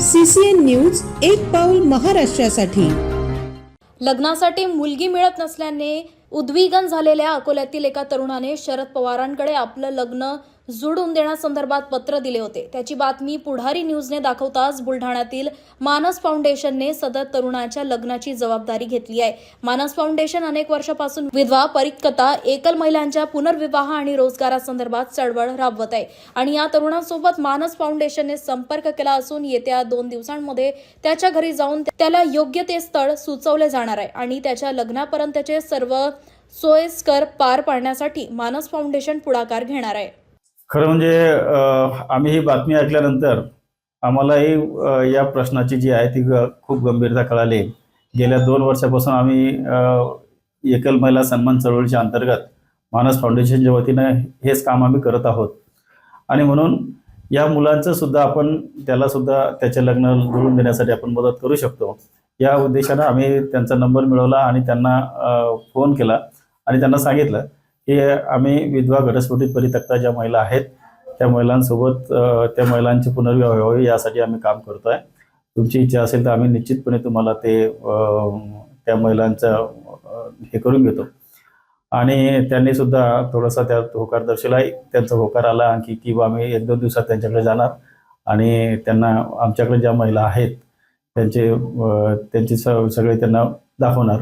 CCN news एक पाऊल महाराष्ट्रासाठी. लग्नासाठी मुलगी मिळत नसल्याने उद्विगन झालेल्या अकोल्यातील एका तरुणाने शरद पवारांकडे आपलं लग्न जुडून देण्यासंदर्भात पत्र दिले होते. त्याची बातमी पुढारी न्यूजने दाखवताच बुलढाण्यातील मानस फाउंडेशनने सदर तरुणाच्या लग्नाची जबाबदारी घेतली आहे. मानस फाउंडेशन अनेक वर्षापासून विधवा परिक्कता एकल महिलांच्या पुनर्विवाह आणि रोजगारासंदर्भात चळवळ राबवत आहे. आणि या तरुणासोबत मानस फाउंडेशनने संपर्क केला असून येत्या दोन दिवसांमध्ये त्याच्या घरी जाऊन त्याला योग्य ते स्थळ सुचवले जाणार आहे आणि त्याच्या लग्नापर्यंतचे सर्व सोयीस्कर पार पाडण्यासाठी मानस फाउंडेशन पुढाकार घेणार आहे. खरं म्हणजे आम्ही ही बातमी ऐकल्यानंतर आम्हालाही या प्रश्नाची जी आहे ती ग- खूप गंभीरता कळाली. गेल्या दोन वर्षापासून आम्ही एकल महिला सन्मान चळवळीच्या अंतर्गत मानस फाउंडेशनच्या वतीनं हेच काम आम्ही करत आहोत. आणि म्हणून या मुलांचं सुद्धा आपण त्याला सुद्धा त्याचे लग्न जुळून देण्यासाठी आपण मदत करू शकतो. या उद्देशानं आम्ही त्यांचा नंबर मिळवला आणि त्यांना फोन केला आणि त्यांना सांगितलं हे आम्ही विधवा घटस्फोटीत परितक्ता ज्या महिला आहेत त्या महिलांसोबत त्या महिलांचे पुनर्विवाह व्हावे यासाठी आम्ही काम करतो आहे तुमची इच्छा असेल तर आम्ही निश्चितपणे तुम्हाला ते त्या महिलांचं हे करून घेतो. आणि त्यांनी सुद्धा थोडासा त्यात होकार दर्शवला त्यांचा होकार आला आणखी की बा आम्ही एक दोन दिवसात त्यांच्याकडे जाणार. आणि त्यांना आमच्याकडे ज्या महिला आहेत त्यांचे त्यांची त्यांचे स सगळे त्यांना दाखवणार.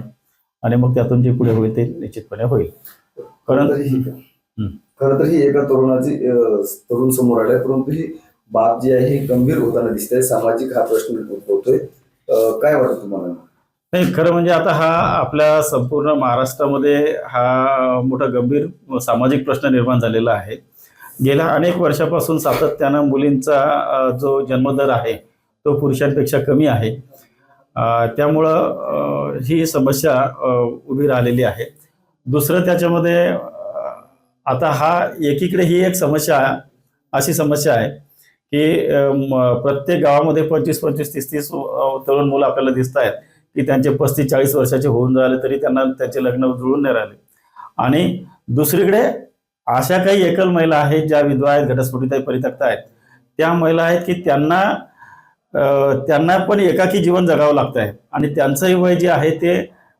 आणि मग त्यातून जे पुढे होईल ते निश्चितपणे होईल. खरं तर ही. खरं तर ही एका तरुणाची तरुण समोर आलाय परंतु ही बाब जी आहे ही गंभीर होताना दिसते. सामाजिक हा प्रश्न उद्भवतोय. काय वाटतं तुम्हाला? नाही खरं म्हणजे आता हा आपल्या संपूर्ण महाराष्ट्रामध्ये हा मोठा गंभीर सामाजिक प्रश्न निर्माण झालेला आहे. गेल्या अनेक वर्षापासून सातत्यानं मुलींचा जो जन्मदर आहे तो पुरुषांपेक्षा कमी आहे. त्यामुळं ही समस्या उभी राहिलेली आहे. दुसरं त्याच्यामध्ये आता हा एकीकडे ही एक समस्या अशी समस्या आहे की प्रत्येक गावामध्ये पंचवीस पंचवीस तीस तीस तरुण मुलं आपल्याला दिसत आहेत की त्यांचे पस्तीस चाळीस वर्षाचे होऊन राहिले तरी त्यांना त्याचे लग्न जुळून नाही राहिले. आणि दुसरीकडे अशा काही एकल महिला आहेत ज्या विधवा आहेत घटस्फोटित आहेत आहेत. त्या महिला आहेत की त्यांना त्यांना पण एकाकी जीवन जगावं लागतं आहे आणि त्यांचंही वय जे आहे ते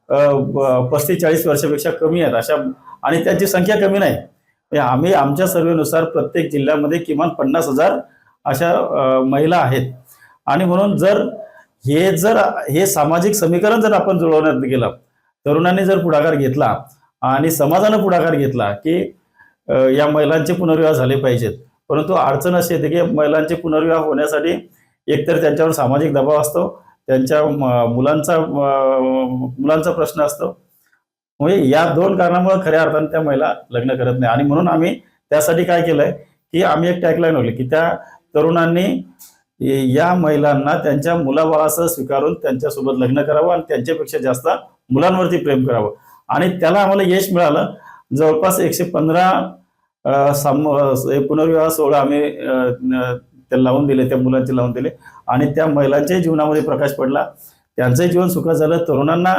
पस्तीस चाळीस वर्षापेक्षा कमी आहेत. अशा आणि त्यांची संख्या कमी नाही. म्हणजे आम्ही आमच्या सर्वेनुसार प्रत्येक जिल्ह्यामध्ये किमान पन्नास हजार अशा महिला आहेत. आणि म्हणून जर हे जर हे सामाजिक समीकरण जर आपण जुळवण्यात गेलं तरुणांनी जर पुढाकार घेतला आणि समाजानं पुढाकार घेतला की या महिलांचे पुनर्विवाह झाले पाहिजेत. परंतु अडचण अशी येते की महिलांचे पुनर्विवाह होण्यासाठी एकतर त्यांच्यावर सामाजिक दबाव असतो त्यांच्या मुलांचा मुलांचा प्रश्न असतो. म्हणजे या दोन कारणामुळे खऱ्या अर्थाने त्या महिला लग्न करत नाही. आणि म्हणून आम्ही त्यासाठी काय केलंय की आम्ही एक टॅगलाईन होली की त्या तरुणांनी या महिलांना त्यांच्या मुलाबाळासह स्वीकारून त्यांच्यासोबत लग्न करावं आणि त्यांच्यापेक्षा जास्त मुलांवरती प्रेम करावं. आणि त्याला आम्हाला यश मिळालं. जवळपास एकशे पंधरा साम पुनर्विवाह सोहळा आम्ही ते लावून दिले त्या मुलांचे लावून दिले. आणि त्या महिलांच्याही जीवनामध्ये प्रकाश पडला. त्यांचंही जीवन सुखात झालं. तरुणांना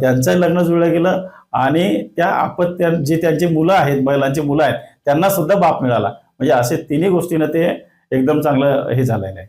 त्यांचंही लग्न जुळलं गेलं. आणि त्या आपत्त्या जे त्यांची मुलं आहेत महिलांची मुलं आहेत त्यांना सुद्धा बाप मिळाला. म्हणजे असे तिन्ही गोष्टीनं ते एकदम चांगलं हे झालेलं आहे.